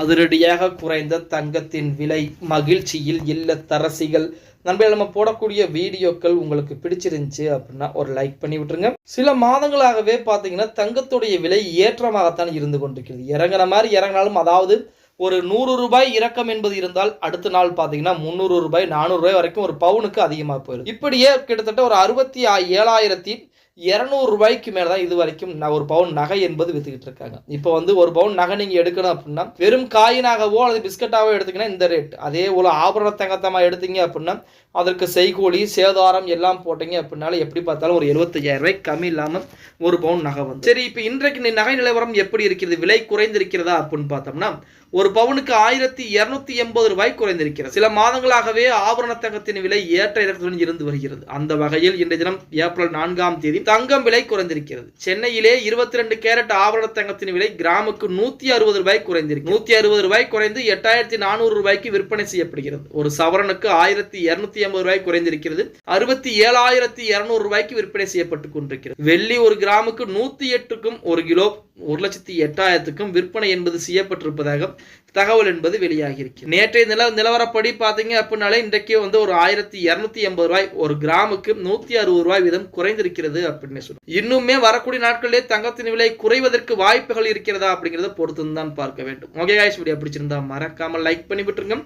அதிரடியாக குறைந்த தங்கத்தின் விலை மகிழ்ச்சியில் இல்லத்தரசிகள் நண்பர்கள் நம்ம போடக்கூடிய வீடியோக்கள் உங்களுக்கு பிடிச்சிருந்துச்சு அப்படின்னா ஒரு லைக் பண்ணி விட்டுருங்க. சில மாதங்களாகவே பார்த்தீங்கன்னா தங்கத்துடைய விலை ஏற்றமாகத்தான் இருந்து கொண்டிருக்கிறது. இறங்குற மாதிரி இறங்கினாலும் அதாவது ஒரு நூறு ரூபாய் இறக்கம் என்பது இருந்தால் அடுத்த நாள் பார்த்தீங்கன்னா முந்நூறு ரூபாய் நானூறு ரூபாய் வரைக்கும் ஒரு பவுனுக்கு அதிகமாக போயிடும். இப்படியே கிட்டத்தட்ட ஒரு அறுபத்தி ஏழாயிரத்தி இரநூறு ரூபாய்க்கு மேலே தான் இது வரைக்கும் நான் ஒரு பவுன் நகை என்பது வித்துக்கிட்டு இருக்காங்க. இப்போ வந்து ஒரு பவுன் நகை நீங்கள் எடுக்கணும் அப்படின்னா வெறும் காயினாகவோ அல்லது பிஸ்கட்டாகவோ எடுத்தீங்கன்னா இந்த ரேட் அதே ஒரு ஆபரண தங்கத்தமாக எடுத்தீங்க அப்படின்னா அதற்கு செய்கூலி சேதாரம் எல்லாம் போட்டீங்க அப்படின்னாலும் எப்படி பார்த்தாலும் ஒரு 75000 ரூபாய் கம்மி இல்லாமல் ஒரு பவுன் நகை வந்து. சரி இப்போ இன்றைக்கு நகை நிலவரம் எப்படி இருக்கிறது? விலை குறைந்திருக்கிறதா அப்படின்னு பார்த்தோம்னா ஒரு பவுனுக்கு ஆயிரத்தி இரநூத்தி எண்பது ரூபாய் குறைந்திருக்கிறது. சில மாதங்களாகவே ஆபரண தங்கத்தின் விலை ஏற்ற இறக்கத்துடன் இருந்து வருகிறது. அந்த வகையில் இன்றைய தினம் ஏப்ரல் நான்காம் தேதி தங்கம் விலை குறைந்திருக்கிறது. சென்னையிலே இருபத்தி ரெண்டு கேரட் ஆபரண தங்கத்தின் விலை கிராமுக்கு நூத்தி அறுபது ரூபாய் குறைந்திருக்கு நூத்தி அறுபது ரூபாய் குறைந்து எட்டாயிரத்தி நானூறு ரூபாய்க்கு விற்பனை செய்யப்படுகிறது. ஒரு சவரனுக்கு ஆயிரத்தி இருநூத்தி எண்பது ரூபாய் குறைந்திருக்கிறது. அறுபத்தி ஏழாயிரத்தி இருநூறு ரூபாய்க்கு விற்பனை செய்யப்பட்டு கொண்டிருக்கிறது. வெள்ளி ஒரு கிராமுக்கு நூத்தி எட்டுக்கும் ஒரு கிலோ ஒரு லட்சத்தி எட்டாயிரத்துக்கும் விற்பனை என்பது செய்யப்பட்டிருப்பதாக தகவல் என்பது வெளியாகி இருக்கு நேற்றைய நில நிலவரப்படி பார்த்தீங்க அப்படின்னாலே இன்றைக்கு வந்து ஒரு ஆயிரத்தி இருநூத்தி எண்பது ரூபாய் ஒரு கிராமுக்கு நூத்தி அறுபது ரூபாய் வீதம் குறைந்திருக்கிறது அப்படின்னு சொல்லுவோம் இன்னுமே வரக்கூடிய நாட்களிலே தங்கத்தின் விலை குறைவதற்கு வாய்ப்புகள் இருக்கிறதா அப்படிங்கிறத பொறுத்து தான் பார்க்க வேண்டும். ஓகே காய்ஸ் வீடியோ பிடிச்சிருந்தா மறக்காம லைக் பண்ணி விட்டுருங்க.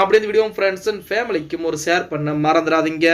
அப்படி இந்த வீடியோ ஃப்ரெண்ட்ஸ் அண்ட் ஃபேமிலிக்கும் ஒரு ஷேர் பண்ண மறந்துடாதீங்க.